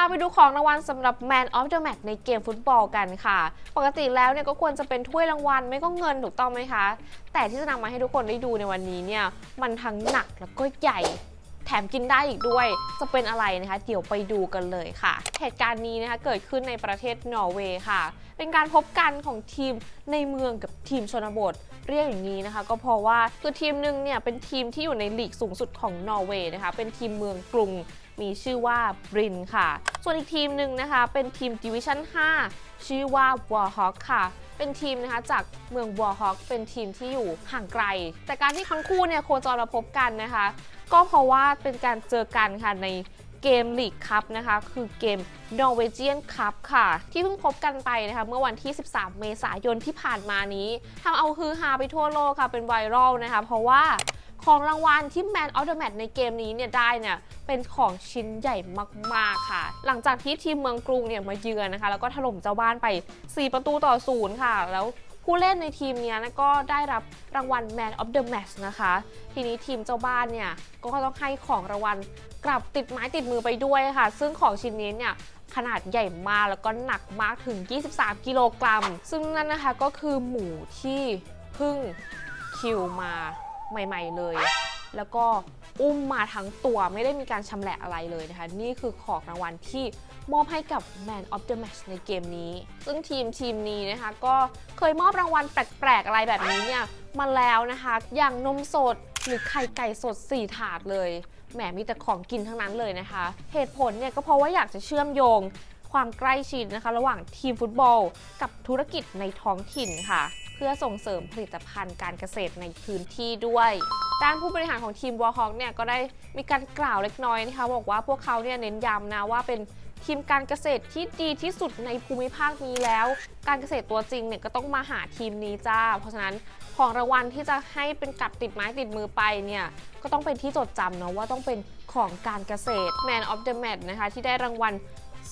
าไปดูของรางวัลสำหรับ Man of the Match ในเกมฟุตบอลกันค่ะ ปกติแล้วเนี่ยก็ควรจะเป็นถ้วยรางวัลไม่ก็เงินถูกต้องไหมคะ แต่ที่จะนำมาให้ทุกคนได้ดูในวันนี้เนี่ยมันทั้งหนักแล้วก็ใหญ่ แถมกินได้อีกด้วย จะเป็นอะไรนะคะ เดี๋ยวไปดูกันเลยค่ะ เหตุการณ์นี้นะคะเกิดขึ้นในประเทศนอร์เวย์ค่ะ เป็นการพบกันของทีมในเมืองกับทีมชนบทเรียกอย่างนี้นะคะ ก็เพราะว่าคือทีมหนึ่งเนี่ยเป็นทีมที่อยู่ในลีกสูงสุดของนอร์เวย์นะคะเป็นทีมเมืองกรุงมีชื่อว่าบรินค่ะ ส่วนอีกทีมหนึ่งนะคะเป็นทีมดิวิชั่น 5 ชื่อว่าวอร์ฮอคค่ะ เป็นทีมนะคะจากเมืองวอร์ฮอคเป็นทีมที่อยู่ห่างไกล แต่การที่ทั้งคู่เนี่ยโคจรมาพบกันนะคะ ก็เพราะว่าเป็นการเจอกันค่ะในเกมลีกคัพนะคะ คือเกม Norwegian Cup ค่ะ ที่เพิ่งพบกันไปนะคะ เมื่อวันที่ 13 เมษายนที่ผ่านมานี้ทำเอาฮือฮาไปทั่วโลกค่ะ เป็นไวรัลนะคะ เพราะว่าของรางวัลที่ Man of the Match ในเกมนี้เนี่ยได้เนี่ยเป็นของชิ้นใหญ่มาก ๆ ค่ะ หลังจากที่ทีมเมืองกรุงเนี่ยมาเยือนนะคะ แล้วก็ถล่มเจ้าบ้านไป 4 ประตูต่อศูนย์ค่ะ แล้ว ผู้เล่นในทีมเนี้ยนะก็ได้รับรางวัล Man of the Match นะคะ ทีนี้ทีมเจ้าบ้านเนี่ยก็ต้องให้ของรางวัลกลับติดไม้ติดมือไปด้วยค่ะ ซึ่งของชิ้นนี้เนี่ยขนาดใหญ่มากแล้วก็หนักมากถึง 23 กิโลกรัม ซึ่งนั่นนะคะก็คือหมูที่เพิ่งคิวมาใหม่ ๆเลย แล้วก็ อุ้มมาทั้งตัวไม่ได้มีการชำแหละอะไรเลยนะคะ นี่คือของรางวัลที่มอบให้กับ Man of the Match ในเกมนี้ ซึ่งทีมทีมนี้นะคะ ก็เคยมอบรางวัลแปลกๆ อะไรแบบนี้เนี่ย มาแล้วนะคะ อย่างนมสดหรือไข่ไก่สด 4 ถาดเลย แหมมีแต่ของกินทั้งนั้นเลยนะคะ เหตุผลเนี่ยก็เพราะว่าอยากจะเชื่อมโยงความใกล้ชิดนะคะ ระหว่างทีมฟุตบอล กับธุรกิจในท้องถิ่นค่ะ เพื่อส่งเสริมผลิตภัณฑ์การเกษตรในพื้นที่ด้วย ด้านผู้บริหารของทีมวอลฮอกเนี่ยก็ได้มีการกล่าวเล็กน้อยนะคะบอกว่าพวกเขาเนี่ยเน้นย้ำนะว่าเป็นทีมการเกษตรที่ดีที่สุดในภูมิภาคนี้แล้ว การเกษตรตัวจริงเนี่ยก็ต้องมาหาทีมนี้จ้า เพราะฉะนั้นของรางวัลที่จะให้เป็นกลับติดไม้ติดมือไปเนี่ยก็ต้องเป็นที่จดจำเนาะว่าต้องเป็นของการเกษตร Man of the Match นะคะที่ได้รางวัล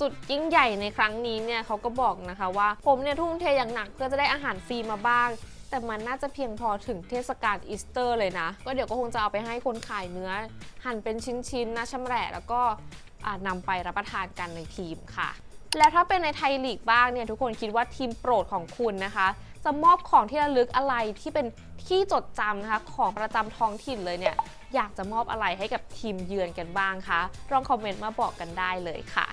สุดยิ่งใหญ่ในครั้งนี้เนี่ยเขาก็บอกนะคะว่าผมเนี่ยทุ่มเทอย่างหนักเพื่อจะได้อาหารฟรีมาบ้าง แต่มันน่าจะเพียงพอถึงเทศกาลอีสเตอร์เลยนะ ก็เดี๋ยวก็คงจะเอาไปให้คนขายเนื้อ หั่นเป็นชิ้นๆนะชำแหละแล้วก็อ่านำไปรับประทานกันในทีมค่ะ แล้วถ้าเป็นในไทยลีกบ้างเนี่ยทุกคนคิดว่าทีมโปรดของคุณนะคะ จะมอบของที่ระลึกอะไรที่เป็นที่จดจำนะคะของประจำท้องถิ่นเลยเนี่ยอยากจะมอบอะไรให้กับทีมเยือนกันบ้างคะลองคอมเมนต์มาบอกกันได้เลยค่ะ